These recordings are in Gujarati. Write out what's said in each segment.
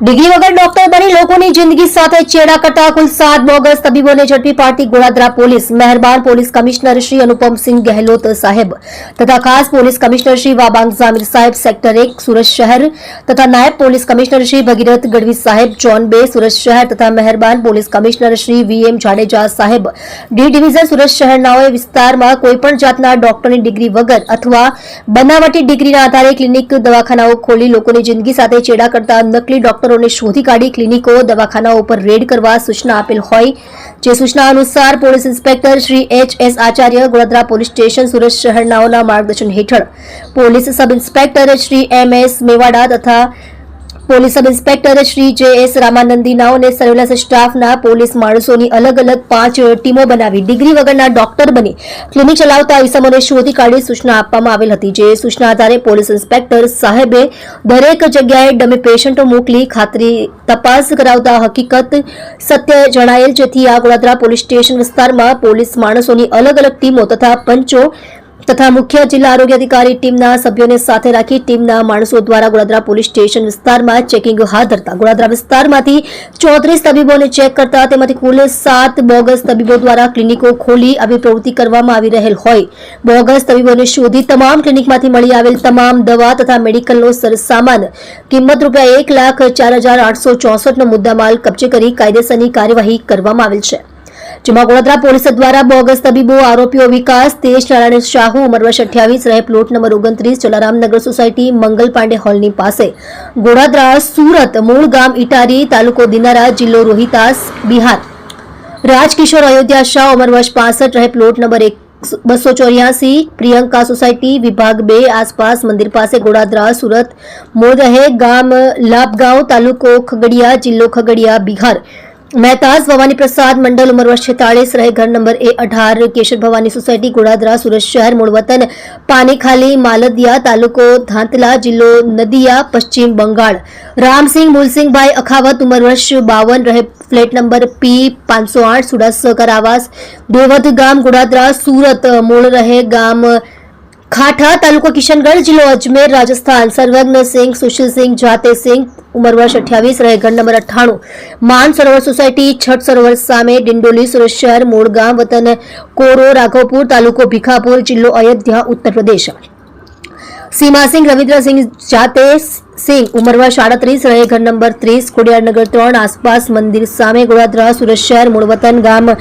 ડિગ્રી વગર ડોક્ટર બની લોકોની જિંદગી સાથે ચેડા કરતા કુલ સાત બોગસ તબીબોને ઝડપી પાડતી ગોળાદરા પોલીસ. મહેરબાન પોલીસ કમિશનર શ્રી અનુપમસિંહ ગહેલોત સાહેબ તથા ખાસ પોલીસ કમિશનર શ્રી વાબાંગ ઝામીર સાહેબ, સેક્ટર એક, સુરત શહેર તથા નાયબ પોલીસ કમિશનર શ્રી ભગીરથ ગઢવી સાહેબ જોન બે, સુરત શહેર તથા મહેરબાન police commissioner Shri V M Jadeja સાહેબ. ડી ડિવિઝન સુરત શહેરનાઓએ વિસ્તારમાં કોઈપણ જાતના ડોક્ટરની ડિગ્રી વગર અથવા બનાવટી ડિગ્રીના આધારે ક્લિનિક દવાખાનાઓ ખોલી લોકોની જિંદગી સાથે ચેડા કરતા નકલી ડોક્ટરોને શોધી કાઢી ક્લિનિકો, દવાખાનાઓ ઉપર રેડ કરવા સૂચના આપેલ હોય. જે સૂચના અનુસાર police inspector Shri H S Acharya Godhra police station, Surat શહેરનાઓના માર્ગદર્શન હેઠળ. Police sub inspector Shri M S Mewada તથા police sub inspector Shri J S રામાનંદીનાઓ અને સર્વેલન્સ સ્ટાફના પોલીસ માણસોની અલગ અલગ પાંચ ટીમો બનાવી ડિગ્રી વગરના ડોક્ટર બની ક્લિનિક ચલાવતા ઇસમોને શોધી કાઢી સૂચના આપવામાં આવેલ હતી. જે સૂચના આધારે પોલીસ ઇન્સ્પેક્ટર સાહેબે દરેક જગ્યાએ ડમી પેશન્ટો મોકલી ખાતરી તપાસ કરાવતા હકીકત સત્ય જણાયેલ. જેથી આ ગોળાદરા પોલીસ સ્ટેશન વિસ્તારમાં પોલીસ માણસોની અલગ અલગ ટીમો તથા પંચો તથા મુખ્ય જિલ્લા આરોગ્ય અધિકારી ટીમના સભ્યોને સાથે રાખી ટીમના માણસો દ્વારા ગોળાદરા પોલીસ સ્ટેશન વિસ્તારમાં ચેકિંગ હાથ ધરતા. ગોળાદરા વિસ્તારમાંથી ચોત્રીસ તબીબોને ચેક કરતા તેમાંથી કુલ સાત બોગસ તબીબો દ્વારા ક્લિનિકો ખોલી આવી પ્રવૃત્તિ કરવામાં આવી રહેલ હોય. બોગસ તબીબોને શોધી તમામ ક્લિનિકમાંથી મળી આવેલ તમામ દવા તથા મેડિકલનો સરસામાન કિંમત રૂપિયા એક લાખ ચાર હજાર આઠસો ચોસઠનો મુદ્દામાલ કબજે કરી કાયદેસરની કાર્યવાહી કરવામાં આવેલ છે. જેમાં વડોદરા પોલીસ દ્વારા બોગસ તબીબો, આરોપીઓ વિકાસ, તેજ નારાયણ શાહુ ઉંમર વર્ષ અઠ્યાવીસ, રહે પ્લોટ નંબર ઓગણત્રીસ જલારામનગર સોસાયટી, મંગલ પાંડે હોલની પાસે. ગોડાદરા સુરત, મૂળ ગામ ઇટારી, તાલુકો દિનારા, જિલ્લો રોહિતાસ, બિહાર. રાજકિશોર અયોધ્યા શાહ ઉંમર વર્ષ પાસઠ, રહે પ્લોટ નંબર એક બસો ચોર્યાસી, પ્રિયંકા સોસાયટી, વિભાગ બે, આસપાસ મંદિર પાસે ગોડાદરા સુરત મોદહે ગામ, લાભગાંવ, તાલુકો ખગડિયા, જિલ્લો ખગડિયા, બિહાર. મહેતાજ ભવાની પ્રસાદ મંડળ ઉંમર વર્ષ છેતાળીસ રહે. ઘર નંબર એ અઢાર કેશર ભવાની સોસાયટી ગોડાદરા, સુરત શહેર, મૂળ વતન પાનીખાલી, માલદિયા તાલુકો ધાંતલા જિલ્લો નદિયા, પશ્ચિમ બંગાળ. રામસિંહ મૂલસિંહભાઈ અખાવત ઉંમર વર્ષ બાવન રહે. ફ્લેટ નંબર પી પાંચસો આઠ સુડા સહકાર આવાસ. દેવધ ગામ ગોડાદરા, સુરત, મૂળ રહે ગામ ખાઠા તાલુકો કિશનગઢ જિલ્લો અજમેર રાજસ્થાન સર્વજ્ઞ સિંહ સુશીલ સિંહ જાતે સિંહ ઉંમર વર્ષ અઠ્યાવીસ રહે ઘર નંબર અઠ્ઠાણું માન સરોવર સોસાયટી છઠ સરોવર સામે ડિંડોલી સુરત શહેર મૂળ ગામ વતન કોરો રાઘવપુર તાલુકો ભીખાપુર જિલ્લો અયોધ્યા ઉત્તર પ્રદેશ સીમાસિંહ રવિન્દ્રસિંહ જાતે સિંહ ઉંમર વર્ષ આડત્રીસ રહે ઘર નંબર ત્રીસ ખોડિયારનગર ત્રણ આસપાસ મંદિર સામે ગોળાદરા સુરત શહેર મૂળ વતન ગામ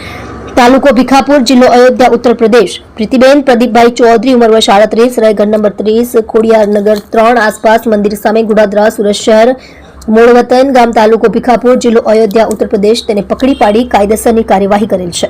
તાલુકો ભીખાપુર જિલ્લો અયોધ્યા, ઉત્તર પ્રદેશ. પ્રીતિબેન, પ્રદીપભાઈ ચૌધરી, ઉંમર વર્ષ આડત્રીસ રાયગઢ નંબર ત્રીસ ખોડિયારનગર ત્રણ, આસપાસ મંદિર સામે ગુડાદરા, સુરત શહેર મૂળ ગામ તાલુકો ભીખાપુર જિલ્લો અયોધ્યા, ઉત્તર પ્રદેશ. તેને પકડી પાડી કાયદેસરની કાર્યવાહી કરેલ છે.